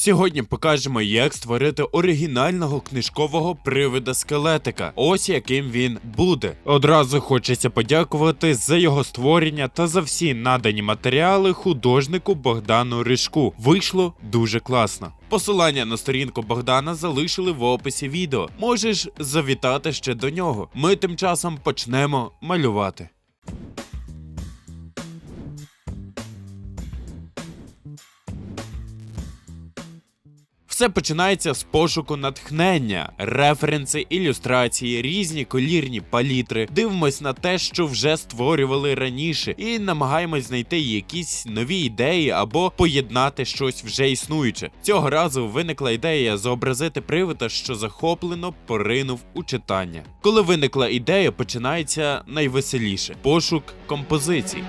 Сьогодні покажемо, як створити оригінального книжкового привида скелетика. Ось яким він буде. Одразу хочеться подякувати за його створення та за всі надані матеріали художнику Богдану Ришку. Вийшло дуже класно. Посилання на сторінку Богдана залишили в описі відео. Можеш завітати ще до нього. Ми тим часом почнемо малювати. Все починається з пошуку натхнення, референси, ілюстрації, різні колірні палітри. Дивимось на те, що вже створювали раніше, і намагаємось знайти якісь нові ідеї або поєднати щось вже існуюче. Цього разу виникла ідея зобразити привида, що захоплено поринув у читання. Коли виникла ідея, починається найвеселіше пошук композицій.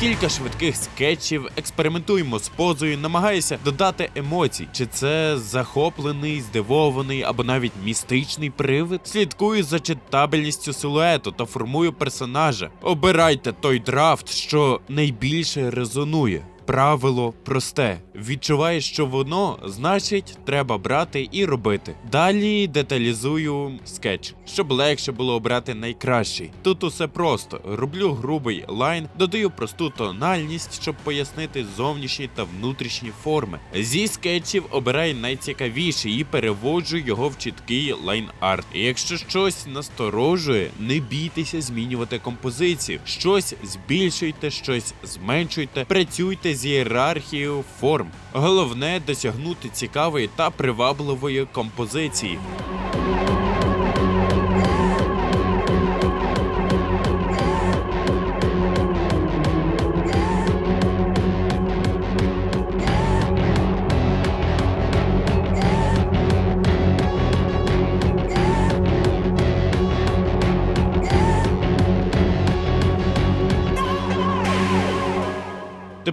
Кілька швидких скетчів, експериментуємо з позою, намагаюся додати емоцій. Чи це захоплений, здивований або навіть містичний привид? Слідкую за читабельністю силуету та формую персонажа. Обирайте той драфт, що найбільше резонує. Правило просте. Відчуваєш, що воно, значить, треба брати і робити. Далі деталізую скетч, щоб легше було обрати найкращий. Тут усе просто. Роблю грубий лайн, додаю просту тональність, щоб пояснити зовнішні та внутрішні форми. Зі скетчів обираю найцікавіший і переводжу його в чіткий лайн-арт. Якщо щось насторожує, не бійтеся змінювати композицію. Щось збільшуйте, щось зменшуйте, працюйте з ієрархією форм. Головне досягнути цікавої та привабливої композиції.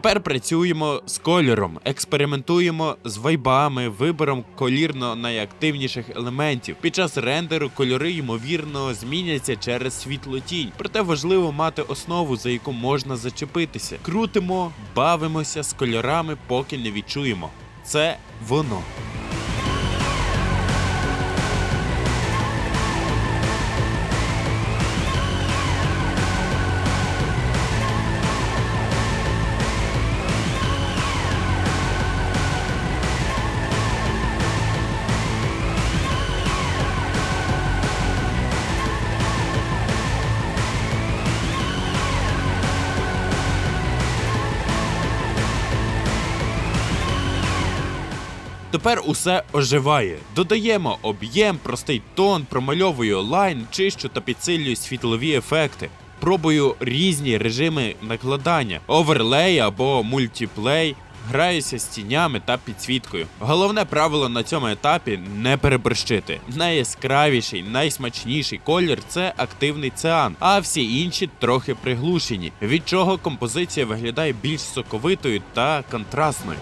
Тепер працюємо з кольором, експериментуємо з вайбами, вибором колірно найактивніших елементів. Під час рендеру кольори ймовірно зміняться через світлотінь. Проте важливо мати основу, за яку можна зачепитися. Крутимо, бавимося з кольорами, поки не відчуємо. Це воно. Тепер усе оживає. Додаємо об'єм, простий тон, промальовую лайн, чищу та підсилюю світлові ефекти. Пробую різні режими накладання, оверлей або мультіплей. Граюся з тінями та підсвіткою. Головне правило на цьому етапі не переборщити. Найяскравіший, найсмачніший колір це активний циан, а всі інші трохи приглушені, від чого композиція виглядає більш соковитою та контрастною.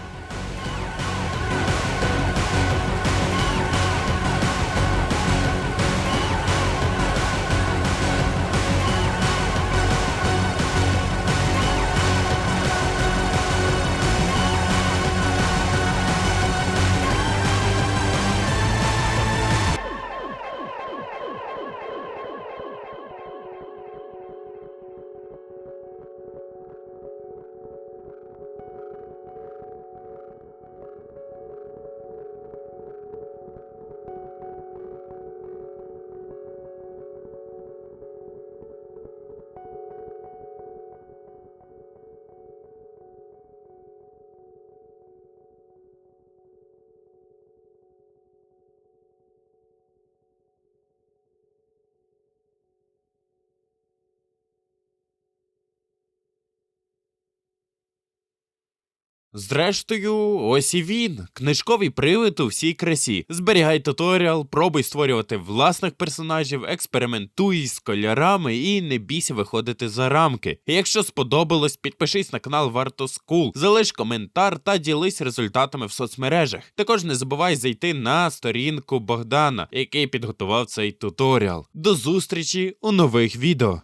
Зрештою, ось і він. Книжковий привид у всій красі. Зберігай туторіал, пробуй створювати власних персонажів, експериментуй з кольорами і не бійся виходити за рамки. Якщо сподобалось, підпишись на канал Варто Скул, залиш коментар та ділись результатами в соцмережах. Також не забувай зайти на сторінку Богдана, який підготував цей туторіал. До зустрічі у нових відео.